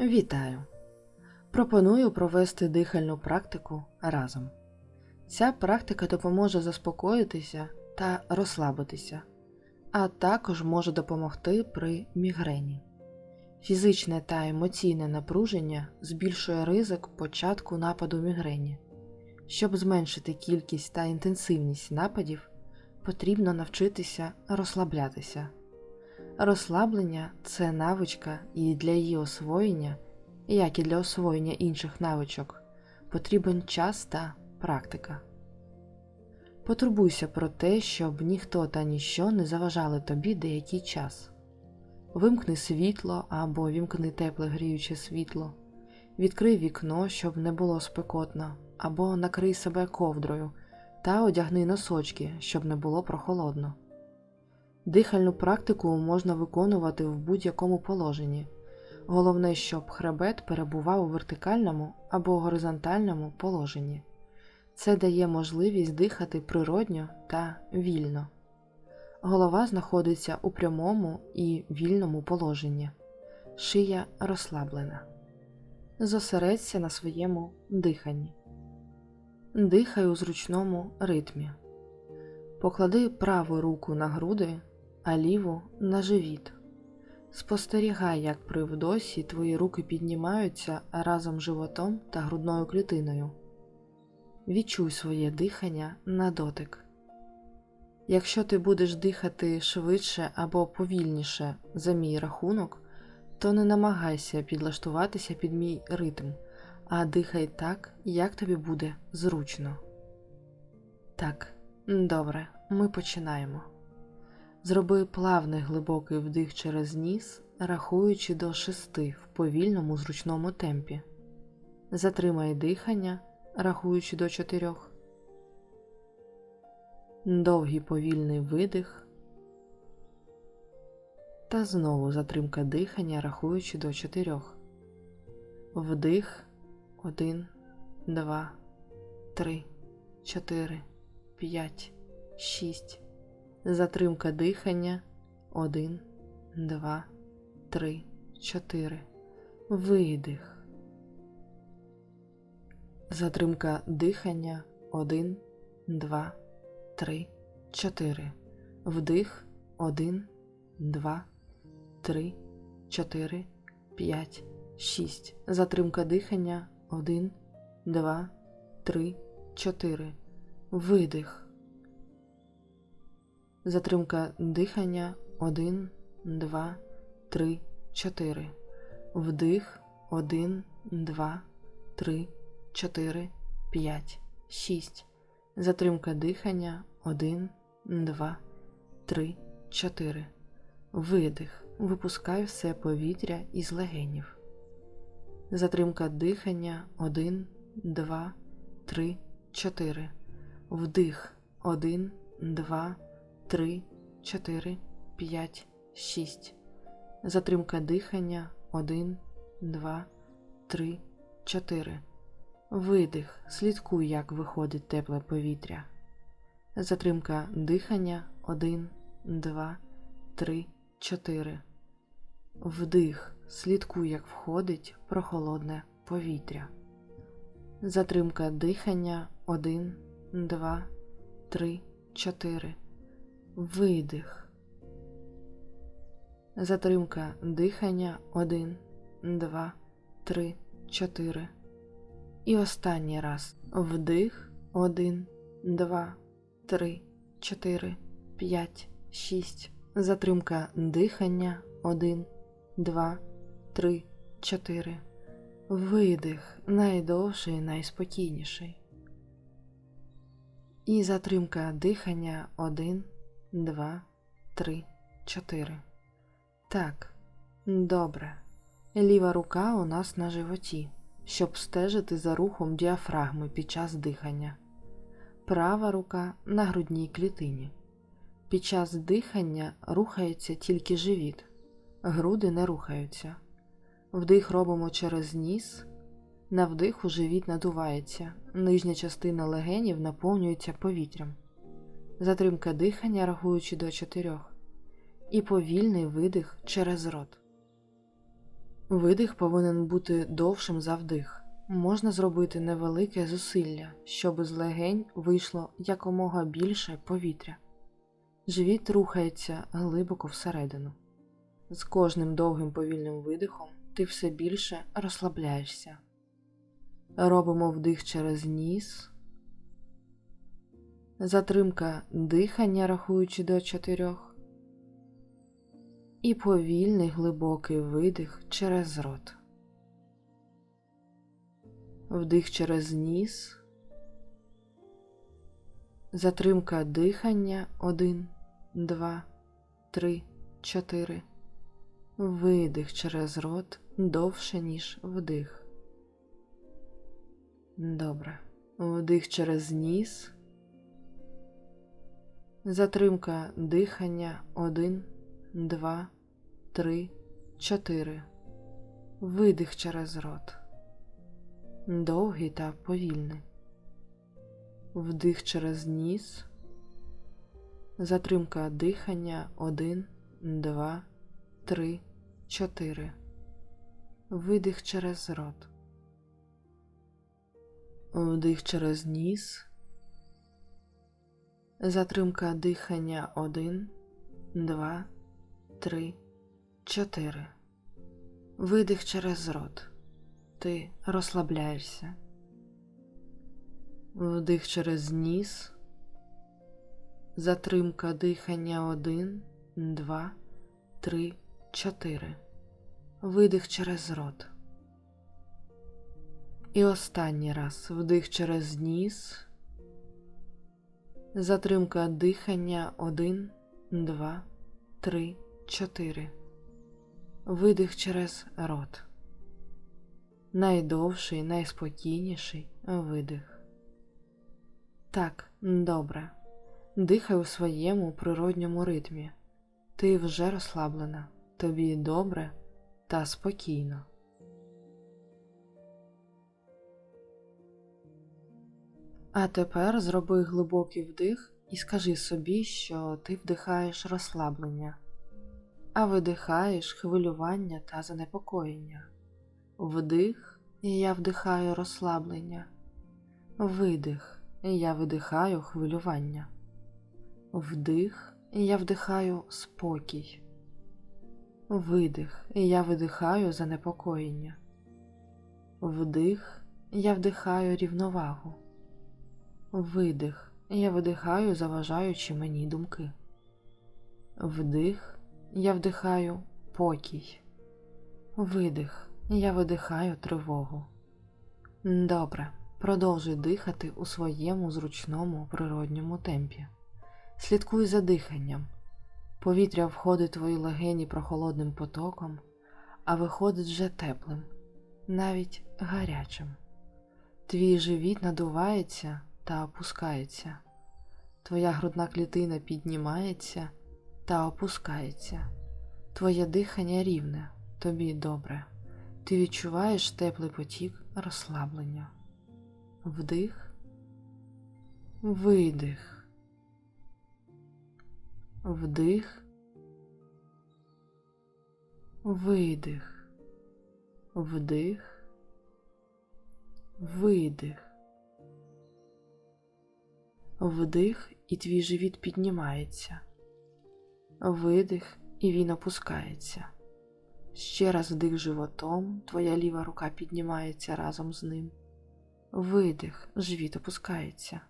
Вітаю! Пропоную провести дихальну практику разом. Ця практика допоможе заспокоїтися та розслабитися, а також може допомогти при мігрені. Фізичне та емоційне напруження збільшує ризик початку нападу мігрені. Щоб зменшити кількість та інтенсивність нападів, потрібно навчитися розслаблятися. Розслаблення це навичка, і для її освоєння, як і для освоєння інших навичок, потрібен час та практика. Потурбуйся про те, щоб ніхто та ніщо не заважали тобі деякий час. Вимкни світло або вімкни тепле гріюче світло, відкрий вікно, щоб не було спекотно, або накрий себе ковдрою та одягни носочки, щоб не було прохолодно. Дихальну практику можна виконувати в будь-якому положенні. Головне, щоб хребет перебував у вертикальному або горизонтальному положенні. Це дає можливість дихати природньо та вільно. Голова знаходиться у прямому і вільному положенні. Шия розслаблена. Зосередься на своєму диханні. Дихай у зручному ритмі. Поклади праву руку на груди, а ліву на живіт. Спостерігай, як при вдосі твої руки піднімаються разом з животом та грудною клітиною. Відчуй своє дихання на дотик. Якщо ти будеш дихати швидше або повільніше за мій рахунок, то не намагайся підлаштуватися під мій ритм, а дихай так, як тобі буде зручно. Так, добре, ми починаємо. Зроби плавний глибокий вдих через ніс, рахуючи до шести в повільному зручному темпі. Затримай дихання, рахуючи до чотирьох. Довгий повільний видих. Та знову затримка дихання, рахуючи до чотирьох. Вдих. Один, два, три, чотири, п'ять, шість. Затримка дихання. Один, два, три, чотири. Видих. Затримка дихання. Один, два, три, чотири. Вдих. Один, два, три, чотири, п'ять, шість. Затримка дихання. Один, два, три, чотири. Видих. Затримка дихання. Один, два, три, чотири. Вдих. Один, два, три, чотири, п'ять, шість. Затримка дихання. Один, два, три, чотири. Видих. Випускай все повітря із легенів. Затримка дихання 1, 2, 3, 4. Вдих 1, 2, 3, 4, 5, 6. Затримка дихання 1, 2, 3, 4. Видих. Слідкуй, як виходить тепле повітря. Затримка дихання 1, 2, 3, 4. Вдих. Слідкуй, як входить прохолодне повітря. Затримка дихання 1, 2, 3, 4. Видих. Затримка дихання 1, 2, 3, 4. І останній раз. Вдих 1, 2, 3, 4, 5, 6. Затримка дихання 1, 2, 3, 4. Видих найдовший, найспокійніший. І затримка дихання 1, 2, 3, 4. Так, добре. Ліва рука у нас на животі, щоб стежити за рухом діафрагми під час дихання. Права рука на грудній клітині. Під час дихання рухається тільки живіт, груди не рухаються. Вдих робимо через ніс. На вдиху живіт надувається, нижня частина легенів наповнюється повітрям. Затримка дихання, рахуючи до чотирьох. І повільний видих через рот. Видих повинен бути довшим за вдих. Можна зробити невелике зусилля, щоб з легень вийшло якомога більше повітря. Живіт рухається глибоко всередину. З кожним довгим повільним видихом ти все більше розслабляєшся. Робимо вдих через ніс. Затримка дихання, рахуючи до чотирьох. І повільний глибокий видих через рот. Вдих через ніс. Затримка дихання 1, 2, 3, 4. Видих через рот довше, ніж вдих. Добре. Вдих через ніс. Затримка дихання 1, 2, 3, 4. Видих через рот. Довгий та повільний. Вдих через ніс. Затримка дихання 1, 2, 3, 4. Видих через рот. Вдих через ніс. Затримка дихання 1, 2, 3, 4. Видих через рот. Ти розслабляєшся. Вдих через ніс. Затримка дихання 1, 2, 3, 4. Видих через рот. І останній раз вдих через ніс. Затримка дихання 1, 2, 3, 4. Видих через рот. Найдовший, найспокійніший видих. Так, добре. Дихай у своєму природньому ритмі. Ти вже розслаблена, тобі добре та спокійно. А тепер зроби глибокий вдих і скажи собі, що ти вдихаєш розслаблення, а видихаєш хвилювання та занепокоєння. Вдих, і я вдихаю розслаблення, видих, і я видихаю хвилювання. Вдих, і я вдихаю спокій. Видих, і я видихаю занепокоєння. Вдих, я вдихаю рівновагу. Видих, я видихаю, заважаючи мені думки. Вдих, я вдихаю покій. Видих, я видихаю тривогу. Добре, продовжуй дихати у своєму зручному природньому темпі. Слідкуй за диханням. Повітря входить твої легені прохолодним потоком, а виходить вже теплим, навіть гарячим. Твій живіт надувається та опускається, твоя грудна клітина піднімається та опускається, твоє дихання рівне, тобі добре. Ти відчуваєш теплий потік розслаблення. Вдих, видих. Вдих, видих, вдих, видих. Вдих, і твій живіт піднімається. Видих, і він опускається. Ще раз вдих животом, твоя ліва рука піднімається разом з ним. Видих, живіт опускається.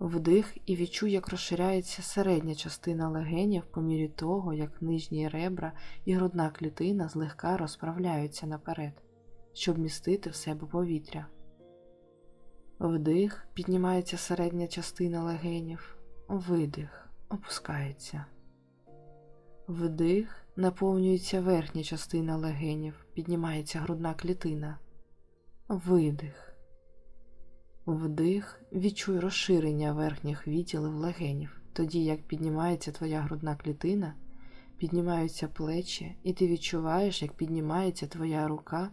Вдих і відчуй, як розширяється середня частина легенів по мірі того, як нижні ребра і грудна клітина злегка розправляються наперед, щоб містити в себе повітря. Вдих, піднімається середня частина легенів, видих, опускається. Вдих, наповнюється верхня частина легенів, піднімається грудна клітина. Видих. Вдих, відчуй розширення верхніх відділів легенів, тоді як піднімається твоя грудна клітина, піднімаються плечі, і ти відчуваєш, як піднімається твоя рука,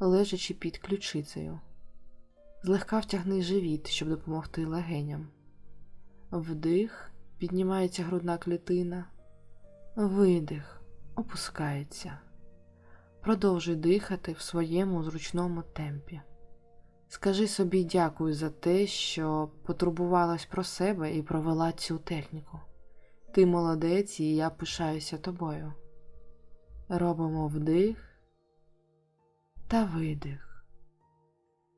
лежачи під ключицею. Злегка втягни живіт, щоб допомогти легеням. Вдих, піднімається грудна клітина, видих, опускається. Продовжуй дихати в своєму зручному темпі. Скажи собі дякую за те, що потурбувалась про себе і провела цю техніку. Ти молодець, і я пишаюся тобою. Робимо вдих та видих.